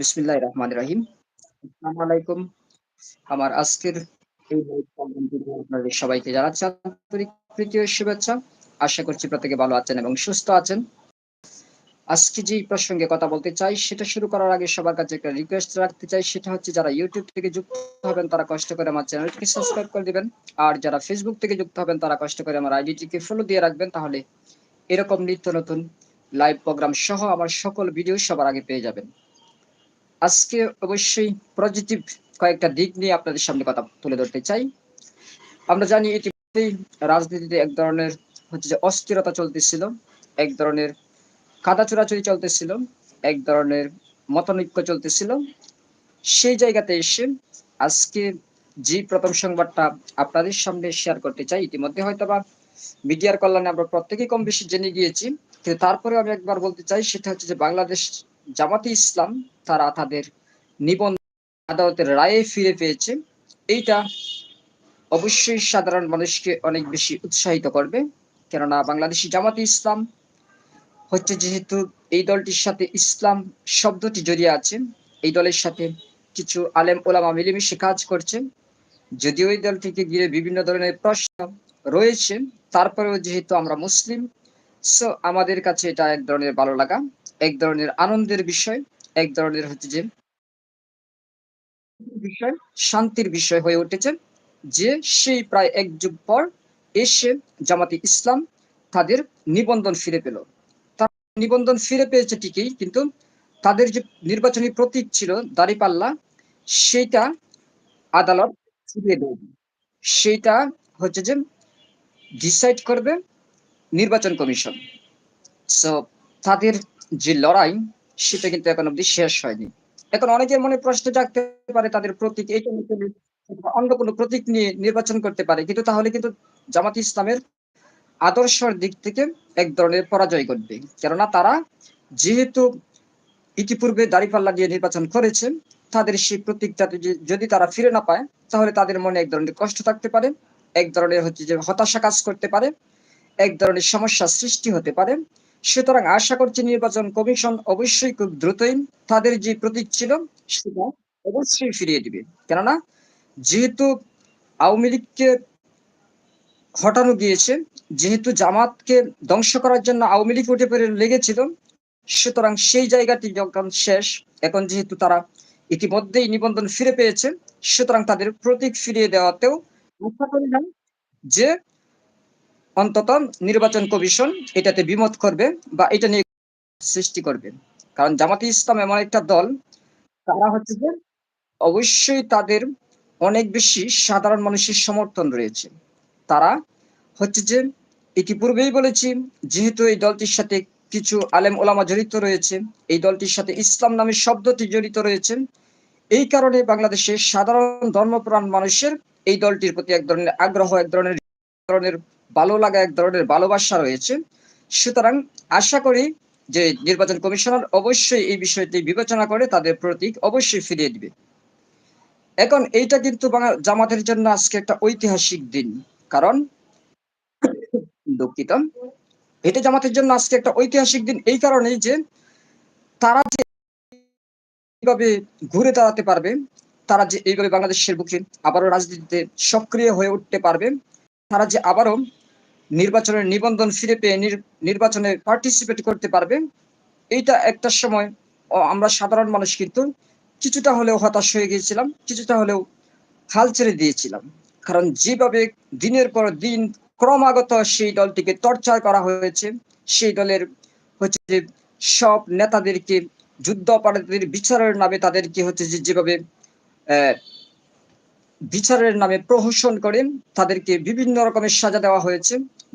বিসমিল্লাহির রহমানির রহিম। আসসালামু আলাইকুম। আমার আজকের এই আপনাদের সবাইকে জানাচ্ছি আন্তরিক প্রীতি শুভেচ্ছা। আশা করছি প্রত্যেকে ভালো আছেন এবং সুস্থ আছেন। আজকে যেই প্রসঙ্গে কথা বলতে চাই, সেটা শুরু করার আগে সবার কাছে একটা রিকোয়েস্ট রাখতে চাই সেটা হচ্ছে, যারা ইউটিউব থেকে যুক্ত হবেন, তারা কষ্ট করে আমার চ্যানেলটিকে সাবস্ক্রাইব করে দিবেন। আর যারা ফেসবুক থেকে যুক্ত হবেন, তারা কষ্ট করে আমার আইডিটিকে ফলো দিয়ে রাখবেন তাহলে এরকম নিত্য নতুন লাইভ প্রোগ্রাম সহ আমার সকল ভিডিও সবার আগে পেয়ে যাবেন। আজকে অবশ্যই পজিটিভ কয়েকটা দিক নিয়ে আপনাদের সামনে কথা তুলে ধরতে চাই। আমরা জানি ইতিমধ্যেই রাজনীতিতে এক ধরনের হচ্ছে যে অস্থিরতা চলতেছিল, এক ধরনের কাদা চোরাচুরি চলতেছিল, এক ধরনের মতানৈক্য চলতেছিল। সেই জায়গাতে এসে আজকে যে প্রথম সংবাদটা আপনাদের সামনে শেয়ার করতে চাই ইতিমধ্যে হয়তোবা মিডিয়ার কল্যাণে আমরা প্রত্যেকেই কম বেশি জেনে গিয়েছি। কিন্তু তারপরেও আমি একবার বলতে চাই সেটা হচ্ছে যে বাংলাদেশ জামাতে ইসলাম তারা তাদের নিবন্ধন আদালতের রায়ে ফিরে পেয়েছে। এইটা অবশ্যই সাধারণ মানুষকে অনেক বেশি উৎসাহিত করবে। কেননা বাংলাদেশী জামাতে ইসলাম হচ্ছে যেহেতু এই দলটির সাথে ইসলাম শব্দটি জড়িয়ে আছে, এই দলের সাথে কিছু আলেম ওলামা মিলেমিশে কাজ করছে। যদিও এই দলটিকে ঘিরে বিভিন্ন ধরনের প্রশ্ন রয়েছে, তারপরেও যেহেতু আমরা মুসলিম, সো আমাদের কাছে এটা এক ধরনের ভালো লাগা, এক ধরনের আনন্দের বিষয়, এক ধরনের হচ্ছে যে বিষয়, শান্তির বিষয় হয়ে উঠেছে যে সেই প্রায় এক যুগ পর এসে জামাতে ইসলাম তাদের নিবন্ধন ফিরে পেল। তারা নিবন্ধন ফিরে পেয়েছে ঠিকই কিন্তু তাদের যে নির্বাচনী প্রতীক ছিল দাঁড়িপাল্লা সেইটা আদালত ফিরিয়ে দেবে। সেইটা হচ্ছে যে ডিসাইড করবে নির্বাচন কমিশন। সো তাদের যে লড়াই সেটা কিন্তু এখন অব্দি শেষ হয়নি। এখন অনেকের মনে প্রশ্ন জাগতে পারে তাদের প্রতীক এইটা অন্য কোনো প্রতীক নিয়ে নির্বাচন করতে পারে। কিন্তু তাহলে কিন্তু জামাত ইসলামের আদর্শের দিক থেকে এক ধরনের পরাজয় ঘটবে। কেননা তারা যেহেতু ইতিপূর্বে দাঁড়িপাল্লা দিয়ে নির্বাচন করেছে, তাদের সেই প্রতীকটা যদি তারা ফিরে না পায় তাহলে তাদের মনে এক ধরনের কষ্ট থাকতে পারে, এক ধরনের হচ্ছে যে হতাশা কাজ করতে পারে, এক ধরনের সমস্যার সৃষ্টি হতে পারে। সুতরাং আশা করছি নির্বাচন কমিশন অবশ্যই খুব দ্রুতই তাদের যে প্রতীক ছিল সেটা অবশ্যই ফিরিয়ে দিবে। কেননা যেহেতু আওয়ামী লীগকে হটানো গিয়েছে, যেহেতু জামাতকে ধ্বংস করার জন্য আওয়ামী লীগ উঠে পড়ে লেগেছিল, সুতরাং সেই জায়গাটি যখন শেষ, এখন যেহেতু তারা ইতিমধ্যেই নিবন্ধন ফিরে পেয়েছে, সুতরাং তাদের প্রতীক ফিরিয়ে দেওয়াতেও আশা করি না যে অন্তত নির্বাচন কমিশন এটাতে বিমত করবে বা এটা নিয়ে সৃষ্টি করবে। কারণ জামাতে ইসলাম এমন একটা দল তারা হচ্ছে যে অবশ্যই তাদের অনেক বেশি সাধারণ মানুষের সমর্থন রয়েছে। তারা হচ্ছে যে ইতিপূর্বেই বলেছি যেহেতু এই দলটির সাথে কিছু আলেম ওলামা জড়িত রয়েছে, এই দলটির সাথে ইসলাম নামের শব্দটি জড়িত রয়েছে। এই কারণে বাংলাদেশের সাধারণ ধর্মপ্রাণ মানুষের এই দলটির প্রতি এক ধরনের আগ্রহ, এক ধরনের ধরনের ভালো লাগা, এক ধরনের ভালোবাসা রয়েছে। সুতরাং আশা করি যে নির্বাচন কমিশনার অবশ্যই এই বিষয়টি বিবেচনা করে তাদের প্রতীক অবশ্যই ফিরিয়ে দিবে। এখন এইটা কিন্তু জামাতের জন্য আজকে একটা ঐতিহাসিক দিন। কারণ দুঃখিত। এটা জামাতের জন্য আজকে একটা ঐতিহাসিক দিন এই কারণেই যে তারা যে এইভাবে ঘুরে দাঁড়াতে পারবে, তারা যে এইভাবে বাংলাদেশের বুকে আবারও রাজনীতিতে সক্রিয় হয়ে উঠতে পারবে, তারা যে আবারও নির্বাচনের নিবন্ধন ফিরে পেয়ে নির্বাচনে পার্টিসিপেট করতে পারবে, এইটা একটা সময় আমরা সাধারণ মানুষ কিন্তু কিছুটা হলেও হতাশ হয়ে গিয়েছিলাম, কিছুটা হলেও হাল ছেড়ে দিয়েছিলাম। কারণ যেভাবে দিনের পর দিন ক্রমাগত সেই দলটিকে টর্চার করা হয়েছে, সেই দলের হচ্ছে যে সব নেতাদেরকে যুদ্ধাপরাধীদের বিচারের নামে তাদেরকে হচ্ছে যে যেভাবে বিচারের নামে প্রহসন করে তাদেরকে বিভিন্ন রকমের সাজা দেওয়া হয়েছে।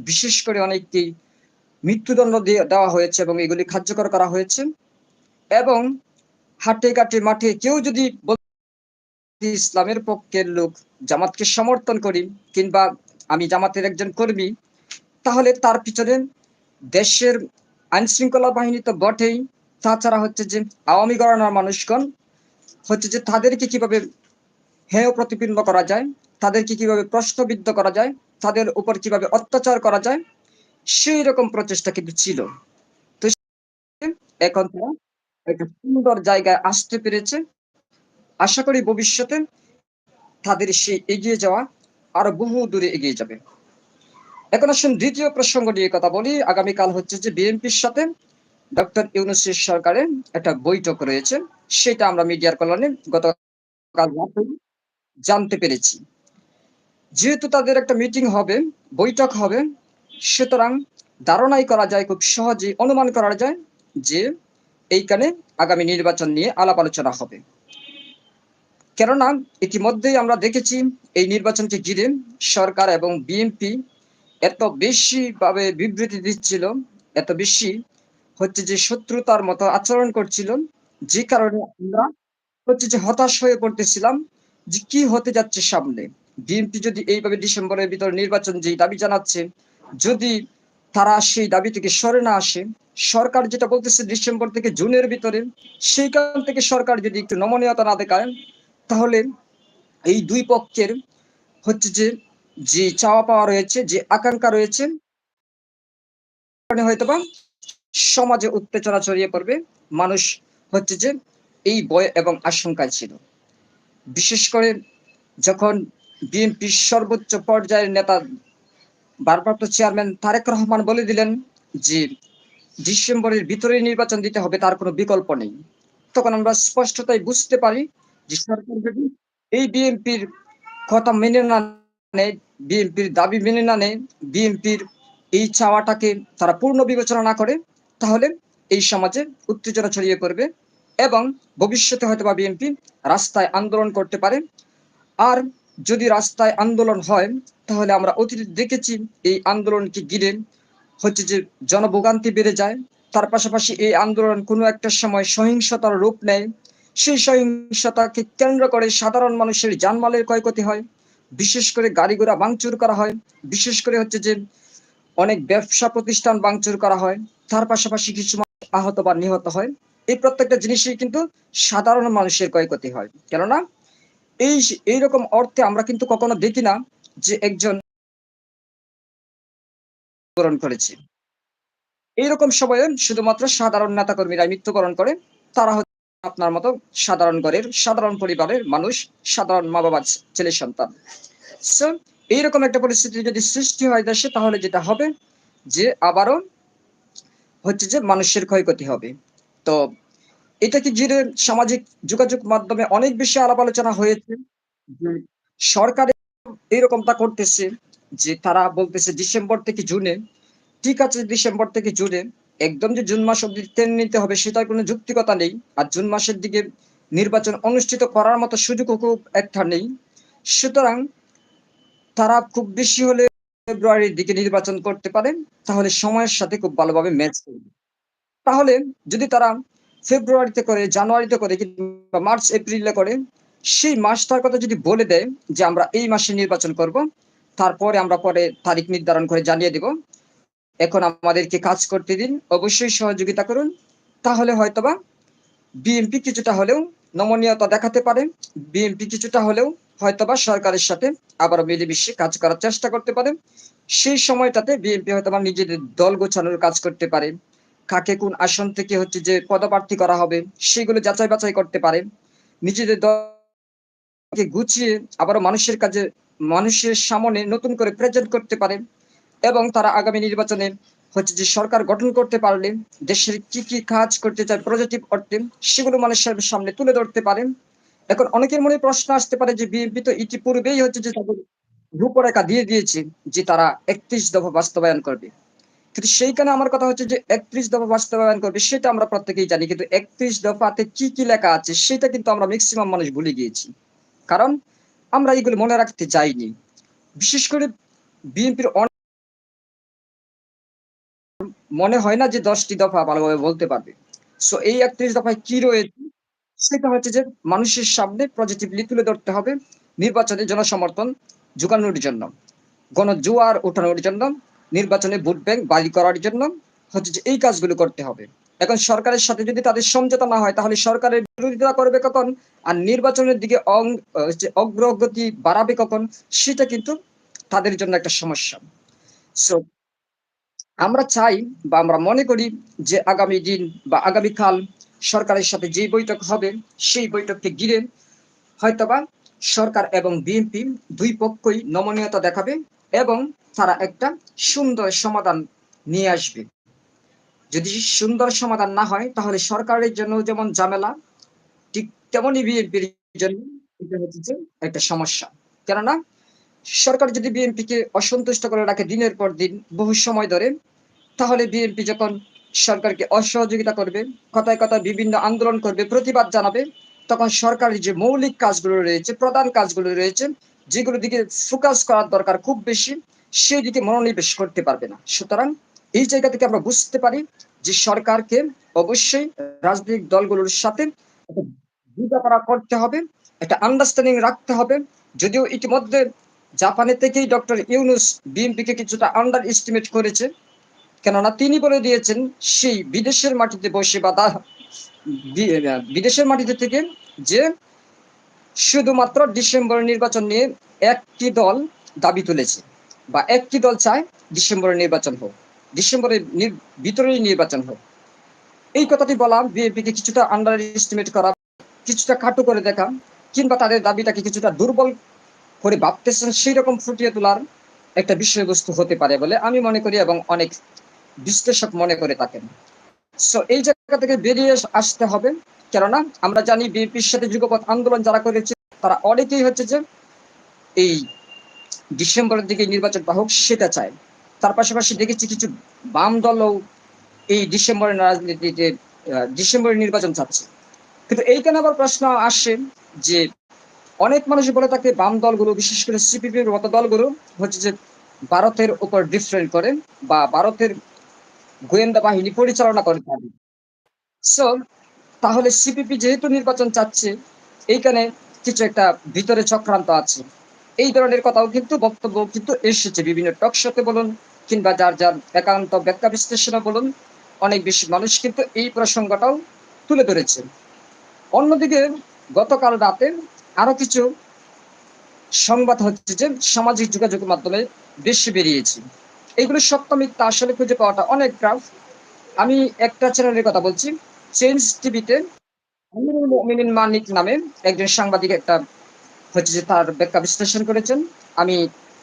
বিশেষ করে অনেককেই মৃত্যুদণ্ড দিয়ে দেওয়া হয়েছে এবং এগুলি কার্যকর করা হয়েছে। এবং হাটে ঘাটে মাঠে কেউ যদি ইসলামের পক্ষের লোক জামাতকে সমর্থন করি কিংবা আমি জামাতের একজন কর্মী, তাহলে তার পিছনে দেশের আইনশৃঙ্খলা বাহিনী তো বটেই, তাছাড়া হচ্ছে যে আওয়ামী ঘরানার মানুষগণ হচ্ছে যে তাদেরকে কীভাবে হেয় প্রতিপন্ন করা যায়, তাদেরকে কীভাবে প্রশ্নবিদ্ধ করা যায়, তাদের উপর কীভাবে অত্যাচার করা যায়, সেই রকম প্রচেষ্টা কিন্তু ছিল। তো এখন একটা সুন্দর জায়গায় আসতে পেরেছে। আশা করি ভবিষ্যতে তাদের সেই এগিয়ে যাওয়া আরও বহু দূরে এগিয়ে যাবে। এখন আসুন দ্বিতীয় প্রসঙ্গ নিয়ে কথা বলি। আগামীকাল হচ্ছে যে বিএনপির সাথে ডক্টর ইউনূসের সরকারের একটা বৈঠক রয়েছে। সেটা আমরা মিডিয়ার কল্যাণে গতকাল জানতে পেরেছি। যেহেতু তাদের একটা মিটিং হবে, বৈঠক হবে, সুতরাং ধারণাই করা যায় খুব সহজেই অনুমান করা যায় যে এইখানে আগামী নির্বাচন নিয়ে আলাপ আলোচনা হবে। কেননা ইতিমধ্যেই আমরা দেখেছি এই নির্বাচনকে ঘিরে সরকার এবং বিএনপি এত বেশি ভাবে বিবৃতি দিচ্ছিল, এত বেশি হচ্ছে যে শত্রুতার মতো আচরণ করছিল, যে কারণে আমরা হচ্ছে যে হতাশ হয়ে পড়তেছিলাম যে কি হতে যাচ্ছে সামনে। বিএনপি যদি এইভাবে ডিসেম্বরের ভিতরে নির্বাচন যেই দাবি জানাচ্ছে, যদি তারা সেই দাবি থেকে সরে না আসে, সরকার যেটা বলতেছে ডিসেম্বর থেকে জুনের ভিতরে, সেইখান থেকে সরকার যদি একটু নমনীয়তা না দেখায়, তাহলে এই দুই পক্ষের হচ্ছে যে, যে চাওয়া পাওয়া রয়েছে, যে আকাঙ্ক্ষা রয়েছে হয়তোবা সমাজে উত্তেজনা ছড়িয়ে পড়বে। মানুষ হচ্ছে যে এই বয় এবং আশঙ্কায় ছিল। বিশেষ করে যখন বিএনপির সর্বোচ্চ পর্যায়ের নেতা ভারপ্রাপ্ত চেয়ারম্যান তারেক রহমান বলে দিলেন যে ডিসেম্বরের ভিতরে নির্বাচন দিতে হবে তার কোনো বিকল্প নেই। তখন আমরা স্পষ্টতাই বুঝতে পারি যে সরকার যদি এই বিএনপির কথা মেনে না নেয়, বিএনপির দাবি মেনে না নেয়, বিএনপির এই চাওয়াটাকে তারা পূর্ণ বিবেচনা না করে, তাহলে এই সমাজে উত্তেজনা ছড়িয়ে পড়বে এবং ভবিষ্যতে হয়তো বা বিএনপি রাস্তায় আন্দোলন করতে পারে। আর যদি রাস্তায় আন্দোলন হয়, তাহলে আমরা অতীতে দেখেছি এই আন্দোলনকে ঘিরে হচ্ছে যে জনভোগান্তি বেড়ে যায়। তার পাশাপাশি এই আন্দোলন কোনো একটা সময় সহিংসতার রূপ নেয়। সেই সহিংসতাকে কেন্দ্র করে সাধারণ মানুষের জানমালের ক্ষয়ক্ষতি হয়। বিশেষ করে গাড়ি-ঘোড়া ভাঙচুর করা হয়। বিশেষ করে হচ্ছে যে অনেক ব্যবসা প্রতিষ্ঠান ভাঙচুর করা হয়। তার পাশাপাশি কিছু আহত বা নিহত হয়। এই প্রত্যেকটা জিনিসই কিন্তু সাধারণ মানুষের ক্ষয়ক্ষতি হয়। কেননা এই এইরকম অর্থে আমরা কিন্তু কখনো দেখি না যে একজন বরণ করেছে। এইরকম সময়ে শুধুমাত্র সাধারণ নেতাকর্মীরা মৃত্যুবরণ করে। তারা হচ্ছে আপনার মতো সাধারণ ঘরের, সাধারণ পরিবারের মানুষ, সাধারণ মা-বাবার ছেলে সন্তান। এইরকম একটা পরিস্থিতি যদি সৃষ্টি হয় দেশে তাহলে যেটা হবে যে আবারও হচ্ছে যে মানুষের ক্ষয়ক্ষতি হবে। তো এটাকে ঘিরে সামাজিক যোগাযোগ মাধ্যমে অনেক বেশি আলাপ আলোচনা হয়েছে যে সরকার এরকমটা করতেছে যে তারা বলতেছে ডিসেম্বর থেকে জুনে, ঠিক আছে ডিসেম্বর থেকে জুনে, একদম যে জুন মাস অব্দি টেনে নিতে হবে সেটার কোনো যুক্তিকতা নেই। আর জুন মাসের দিকে নির্বাচন অনুষ্ঠিত করার মতো সুযোগও খুব একটা নেই। সুতরাং তারা খুব বেশি হলে ফেব্রুয়ারির দিকে নির্বাচন করতে পারে। তাহলে সময়ের সাথে খুব ভালোভাবে ম্যাচ করবে। তাহলে যদি তারা ফেব্রুয়ারিতে করে, জানুয়ারিতে করে কিংবা মার্চ, এপ্রিলে করে, সেই মাসটার কথা যদি বলে দেয় যে আমরা এই মাসে নির্বাচন করব, তারপরে আমরা পরে তারিখ নির্ধারণ করে জানিয়ে দিব। এখন আমাদেরকে কাজ করতে দিন, অবশ্যই সহযোগিতা করুন। তাহলে হয়তোবা বিএনপি কিছুটা হলেও নমনীয়তা দেখাতে পারে। বিএনপি কিছুটা হলেও হয়তোবা সরকারের সাথে আবারও মিলেমিশে কাজ করার চেষ্টা করতে পারে। সেই সময়টাতে বিএনপি হয়তোবা নিজেদের দল গোছানোর কাজ করতে পারে। কাকে কোন আসন থেকে হচ্ছে যে পদপ্রার্থী করা হবে সেগুলো যাচাই বাছাই করতে পারে। নিজেদের দলকে গুছিয়ে আবারও মানুষের কাজে মানুষের সামনে নতুন করে প্রেজেন্ট করতে পারে এবং তারা আগামী নির্বাচনে হচ্ছে যে সরকার গঠন করতে পারলে দেশের কি, কি কাজ করতে চায় পজিটিভ অর্থে সেগুলো মানুষের সামনে তুলে ধরতে পারেন। এখন অনেকের মনে প্রশ্ন আসতে পারে যে বিএনপি তো ইতিপূর্বেই হচ্ছে যে তাদের রূপরেখা দিয়ে দিয়েছে যে তারা ৩১ দফা বাস্তবায়ন করবে। কিন্তু সেইখানে আমার কথা হচ্ছে যে ৩১ দফা বাস্তবায়ন করবে সেটা আমরা প্রত্যেকেই জানি। কিন্তু ৩১ দফাতে কি, কি লেখা আছে সেটা কিন্তু আমরা ম্যাক্সিমাম মানুষ ভুলে গিয়েছি। কারণ আমরা এগুলো মনে রাখতে চাইনি। বিশেষ করে বিএনপির মনে হয় না যে দশটি দফা ভালোভাবে বলতে পারবে। সো এই ৩১ দফায় কি রয়েছে সেটা হচ্ছে যে মানুষের সামনে পজিটিভলি তুলে ধরতে হবে নির্বাচনে জনসমর্থন জোগানোর জন্য, গণজোয়ার ওঠানোর জন্য, নির্বাচনে ভোট ব্যাংক বাড়ি করার জন্য হচ্ছে যে এই কাজগুলো করতে হবে। এখন সরকারের সাথে যদি তাদের সমঝোতা না হয়, তাহলে সরকারের বিরোধিতা করবে কখন? আর নির্বাচনের দিকে অগ্রগতি বাড়াবে কখন? সেটা কিন্তু তাদের জন্য একটা সমস্যা। সো আমরা চাই বা আমরা মনে করি যে আগামী দিন বা আগামীকাল সরকারের সাথে যে বৈঠক হবে, সেই বৈঠককে ঘিরে হয়তোবা সরকার এবং বিএনপি দুই পক্ষই নমনীয়তা দেখাবে এবং তারা একটা সুন্দর সমাধান নিয়ে আসবে। যদি সুন্দর সমাধান না হয়, তাহলে সরকারের জন্য যেমন ঝামেলা, ঠিক তেমনই বিএনপির জন্য একটা সমস্যা। কেননা, সরকার যদি বিএনপিকে অসন্তুষ্ট করে রাখে দিনের পর দিন, বহু সময় ধরে, তাহলে বিএনপি যখন সরকারকে অসহযোগিতা করবে, কথায় কথায় বিভিন্ন আন্দোলন করবে, প্রতিবাদ জানাবে, তখন সরকারের যে মৌলিক কাজগুলো রয়েছে, প্রধান কাজগুলো রয়েছে যেগুলো দিকে ফোকাস করার দরকার খুব বেশি, সেই দিকে মনোনিবেশ করতে পারবে না। সুতরাং এই জায়গা থেকে আমরা বুঝতে পারি যে সরকারকে অবশ্যই রাজনৈতিক দলগুলোর সাথে বোঝাপড়া করতে হবে, একটা আন্ডারস্ট্যান্ডিং রাখতে হবে। যদিও ইতিমধ্যে জাপানের থেকেই ডক্টর ইউনুস বিএনপিকে কিছুটা আন্ডার এস্টিমেট করেছে, কেননা তিনি বলে দিয়েছেন, সেই বিদেশের মাটিতে বসে বা, বিদেশের মাটিতে থেকে যে শুধুমাত্র ডিসেম্বর নির্বাচন নিয়ে একটি দল দাবি তুলেছে বা একটি দল চায় ডিসেম্বরের নির্বাচন হোক, ডিসেম্বরের ভিতরেই নির্বাচন হোক। এই কথাটি বলা বিএনপিকে কিছুটা আন্ডার এস্টিমেট করা, কিছুটা খাটো করে দেখা, কিংবা তাদের দাবিটাকে কিছুটা দুর্বল করে ভাবতেছেন সেই রকম ফুটিয়ে তোলার একটা বিষয়বস্তু হতে পারে বলে আমি মনে করি এবং অনেক বিশ্লেষক মনে করে থাকেন। সো এই জায়গা থেকে বেরিয়ে আসতে হবে। কেননা আমরা জানি বিএনপির সাথে যুগপথ আন্দোলন যারা করেছে, তারা অনেকেই হচ্ছে যে এই ডিসেম্বরের দিকে নির্বাচন হোক সেটা চায়। তার পাশাপাশি দেখেছি কিছু বাম দলও এই ডিসেম্বরের রাজনীতিতে ডিসেম্বরের নির্বাচন চাচ্ছে। কিন্তু এইখানে আবার প্রশ্ন আসে যে অনেক মানুষ বলে থাকে বাম দলগুলো, বিশেষ করে সিপিপির মতো দলগুলো হচ্ছে যে ভারতের উপর ডিফারেন্ট করে বা ভারতের গোয়েন্দা বাহিনী পরিচালনা করে থাকে সো তাহলে সিপিপি যেহেতু নির্বাচন চাচ্ছে, এইখানে কিছু একটা ভিতরে চক্রান্ত আছে। এই ধরনের কথাও কিন্তু বক্তব্য কিন্তু এসেছে বিভিন্ন টক শোতে বলুন, কিংবা যার যার একান্ত ব্যাখ্যা বিশ্লেষণে বলুন, অনেক বেশি মানুষ কিন্তু এই প্রসঙ্গটাও তুলে ধরেছে। অন্যদিকে গতকাল রাতে আরও কিছু সংবাদ হচ্ছে যে সামাজিক যোগাযোগের মাধ্যমে বেশি বেরিয়েছে। এইগুলো সত্য মিথ্যা আসলে খুঁজে পাওয়াটা অনেক টাফ আমি একটা চ্যানেলের কথা বলছি চেঞ্জ টিভিতে মানিক নামে একজন সাংবাদিক একটা হচ্ছে যে তার ব্যাখ্যা বিশ্লেষণ করেছেন। আমি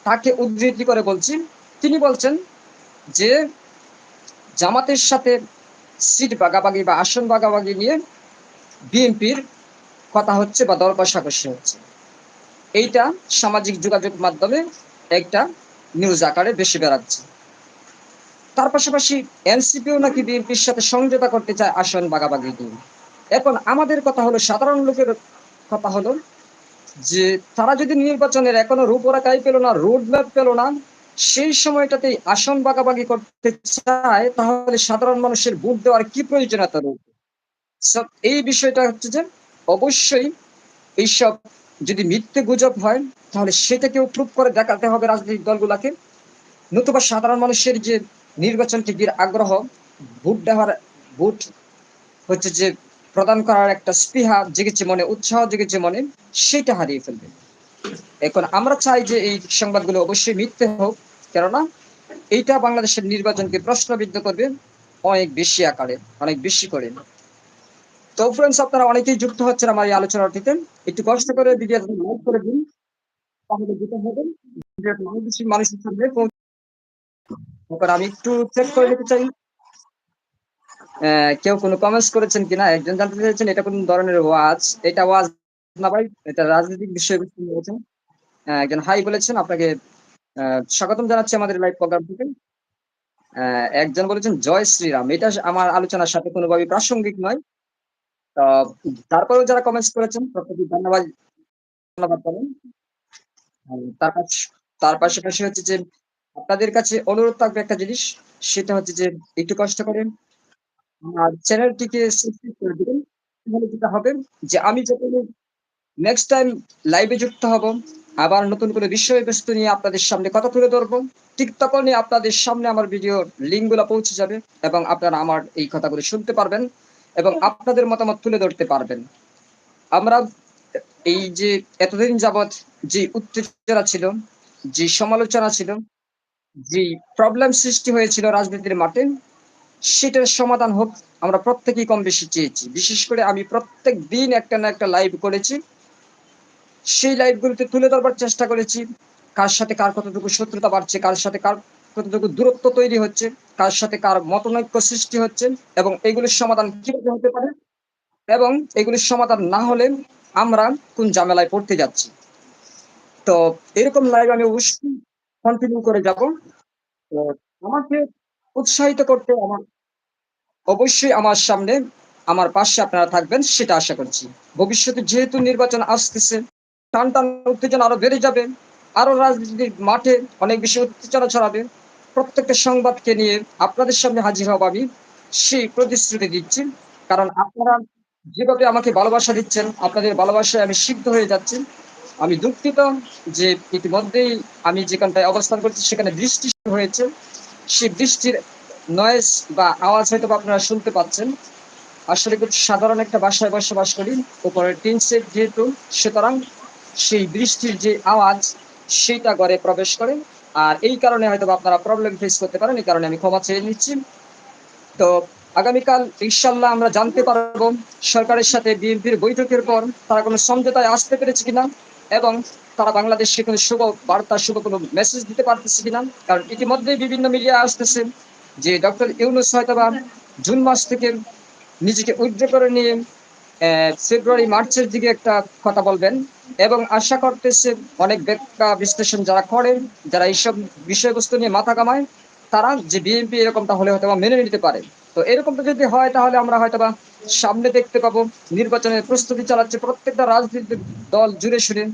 তাকে উদ্ধৃতি করে বলছি। তিনি বলছেন যে জামাতের সাথে সিট বাগাবাগি বা আসন বাগাবাগি নিয়ে বিএনপির কথা হচ্ছে বা দর কষাকষি হচ্ছে। এইটা সামাজিক যোগাযোগ মাধ্যমে একটা নিউজ আকারে বেশি বেড়াচ্ছে। তার পাশাপাশি এনসিপিও নাকি বিএনপির সাথে সমঝোতা করতে চায় আসন বাগাবাগি নিয়ে। এখন আমাদের কথা হলো, সাধারণ লোকের কথা হলো যে, তারা যদি নির্বাচনের এখনও রূপরেখাই পেল না রোড ম্যাপ পেল না, সেই সময়টাতে আসন বাগাবাগি করতে চায়, তাহলে সাধারণ মানুষের ভোট দেওয়ার কি প্রয়োজনীয়তা রয়েছে? এই বিষয়টা হচ্ছে যে, অবশ্যই এইসব যদি মিথ্যে গুজব হয়, তাহলে সেটাকেও প্রুভ করে দেখাতে হবে রাজনৈতিক দলগুলাকে। নতুবা সাধারণ মানুষের যে নির্বাচনকে গিয়ে আগ্রহ ভোট দেওয়ার ভোট হচ্ছে যে প্রদান করার একটা স্পৃহা জেগেছে মনে, উৎসাহ জেগেছে মনে, সেটা হারিয়ে ফেলবে। এখন আমরা চাই যে এই সংবাদগুলো অবশ্যই মিথ্যে হোক, কেননা এইটা বাংলাদেশের নির্বাচনকে প্রশ্নবিদ্ধ করবে অনেক বেশি আকারে, অনেক বেশি করে। তো ফ্রেন্ডস আপনারা অনেকেই যুক্ত হচ্ছেন আমার এই আলোচনাটিতে। একটু কষ্ট করে ভিডিও লাইক করে দিন, তাহলে যেটা হবে মানুষের সামনে আমি একটু চেক করে নিতে চাই। কেউ কোনো কমেন্টস করেছেন কিনা? একজন জানতে চাইছেন, এটা কোন ধরনের ওয়াজ? এটা ওয়াজ না ভাই, এটা রাজনৈতিক বিষয়বস্তু নিয়েছেন একজন হাই বলেছেন, আপনাকে স্বাগতম জানাচ্ছি আমাদের লাইভ প্রোগ্রাম থেকে। একজন বলেছেন, জয় শ্রীরাম। এটা আমার আলোচনার সাথে কোনোভাবে প্রাসঙ্গিক নয়। তো তারপরেও যারা কমেন্টস করেছেন প্রত্যেকে ধন্যবাদ ধন্যবাদ তার তার পাশাপাশি হচ্ছে যে আপনাদের কাছে অনুরোধ থাকবে একটা জিনিস, সেটা হচ্ছে যে একটু কষ্ট করেন। আর চ্যানেলটিকে তাহলে যেটা হবে যে আমি যখন নেক্সট টাইম লাইভে যুক্ত হব, আবার নতুন করে বিষয়বস্তু নিয়ে আপনাদের সামনে কথা তুলে ধরবো। ঠিক তখনই আপনাদের সামনে আমার ভিডিওর লিঙ্কগুলো পৌঁছে যাবে এবং আপনারা আমার এই কথাগুলো শুনতে পারবেন এবং আপনাদের মতামত তুলে ধরতে পারবেন। আমরা এই যে এতদিন যাবৎ যে উত্তেজনা ছিল, যে সমালোচনা ছিল যে প্রবলেম সৃষ্টি হয়েছিল রাজনীতির মাঠে। সেটার সমাধান হোক, আমরা প্রত্যেকেই কম বেশি চেয়েছি। বিশেষ করে আমি প্রত্যেক দিন একটা না একটা লাইভ করেছি। সেই লাইভগুলোতে তুলে ধরবার চেষ্টা করেছি, কার সাথে কার কতটুকু শত্রুতা বাড়ছে, কার সাথে কার কতটুকু দূরত্ব তৈরি হচ্ছে, কার সাথে কার মতনৈক্য সৃষ্টি হচ্ছে এবং এগুলির সমাধান কীভাবে হতে পারে এবং এগুলির সমাধান না হলে আমরা কোন ঝামেলায় পড়তে যাচ্ছি। তো এরকম লাইভ আমি অবশ্যই কন্টিনিউ করে যাব। আমাকে উৎসাহিত করতে আমার, অবশ্যই আমার সামনে, আমার পাশে আপনারা থাকবেন, সেটা আশা করছি। ভবিষ্যতে যেহেতু নির্বাচন আসতেছে, টান টান উত্তেজনা আরও বেড়ে যাবে, আরও রাজনীতির মাঠে অনেক বেশি উত্তেজনা ছড়াবে। প্রত্যেকটা সংবাদকে নিয়ে আপনাদের সামনে হাজির হব আমি, সেই প্রতিশ্রুতি দিচ্ছি। কারণ আপনারা যেভাবে আমাকে ভালোবাসা দিচ্ছেন, আপনাদের ভালোবাসায় আমি সিদ্ধ হয়ে যাচ্ছি। আমি দুঃখিত যে ইতিমধ্যেই আমি যেখানটায় অবস্থান করছি, সেখানে বৃষ্টি হয়েছে। সেই বৃষ্টির নয়েজ বা আওয়াজ হয়তো আপনারা শুনতে পাচ্ছেন। আসলে খুব সাধারণ একটা বাসায় বসবাস করি। উপরে টিন সেট যেহেতু, সুতরাং সেই বৃষ্টির যে আওয়াজ সেটা ঘরে প্রবেশ করে। আর এই কারণে হয়তো আপনারা প্রবলেম ফেস করতে পারেন, এই কারণে আমি ক্ষমা চেয়ে নিচ্ছি। তো আগামীকাল ইনশাল্লাহ আমরা জানতে পারব, সরকারের সাথে বিএনপির বৈঠকের পর তারা কোনো সমঝোতায় আসতে পেরেছে কিনা। এবং তারা বাংলাদেশকে কোনো শুভ বার্তা, শুভ কোনো মেসেজ দিতে পারতেছে কিনা? কারণ ইতিমধ্যেই বিভিন্ন মিডিয়া আসতেছে যে ডক্টর ইউনুস হয়তোবা জুন মাস থেকে নিজেকে উইথড্র করে নিয়ে ফেব্রুয়ারি, মার্চের দিকে একটা কথা বলবেন এবং আশা করতেছে অনেক ব্যাখ্যা, বিশ্লেষণ যারা করেন যারা এইসব বিষয়বস্তু নিয়ে মাথা কামায় তারা যে বিএনপি এরকমটা হলে হয়তো মেনে নিতে পারে। তো এরকমটা যদি হয় তাহলে আমরা হয়তোবা সামনে দেখতে পাবো, নির্বাচনের প্রস্তুতি চালাচ্ছে প্রত্যেকটা রাজনৈতিক দল জুড়ে শুনে।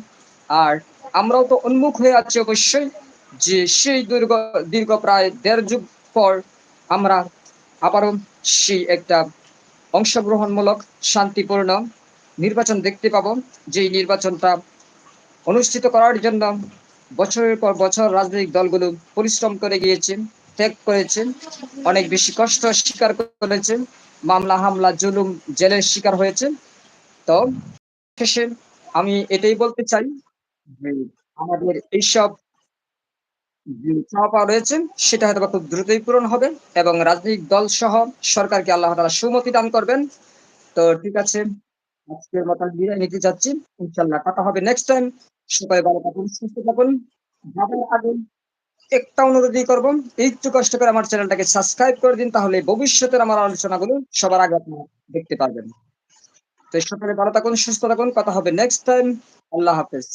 আর আমরাও তো উন্মুখ হয়ে আছি অবশ্যই যে সেই দীর্ঘ দীর্ঘ প্রায় দেড় যুগ পর আমরা আবারও সেই একটা অংশগ্রহণমূলক, শান্তিপূর্ণ নির্বাচন দেখতে পাবো। যেই নির্বাচনটা অনুষ্ঠিত করার জন্য বছরের পর বছর রাজনৈতিক দলগুলো পরিশ্রম করে গিয়েছে, ত্যাগ করেছে, অনেক বেশি কষ্ট স্বীকার করেছে। মামলা, হামলা, জুলুম জেলের শিকার হয়েছে তো শেষে আমি এটাই বলতে চাই যে আমাদের এইসব পাওয়া রয়েছে, সেটা হয়তো খুব দ্রুতই পূরণ হবে এবং রাজনৈতিক দল সহ সরকারকে আল্লাহ তাআলা সুমতি দান করবেন। তো ঠিক আছে, আজকের মতন বিদায় নিতে যাচ্ছি। ইনশাল্লাহ কথা হবে নেক্সট টাইম সবাই ভালো থাকুন, সুস্থ থাকুন। যাবার আগে। একটা অনুরোধই করব। একটু কষ্ট করে আমার চ্যানেলটাকে সাবস্ক্রাইব করে দিন, তাহলে ভবিষ্যতের আমার আলোচনাগুলো সবার আগে আপনারা দেখতে পারবেন। তো সকলে ভালো থাকুন, সুস্থ থাকুন, কথা হবে নেক্সট টাইম আল্লাহ হাফেজ।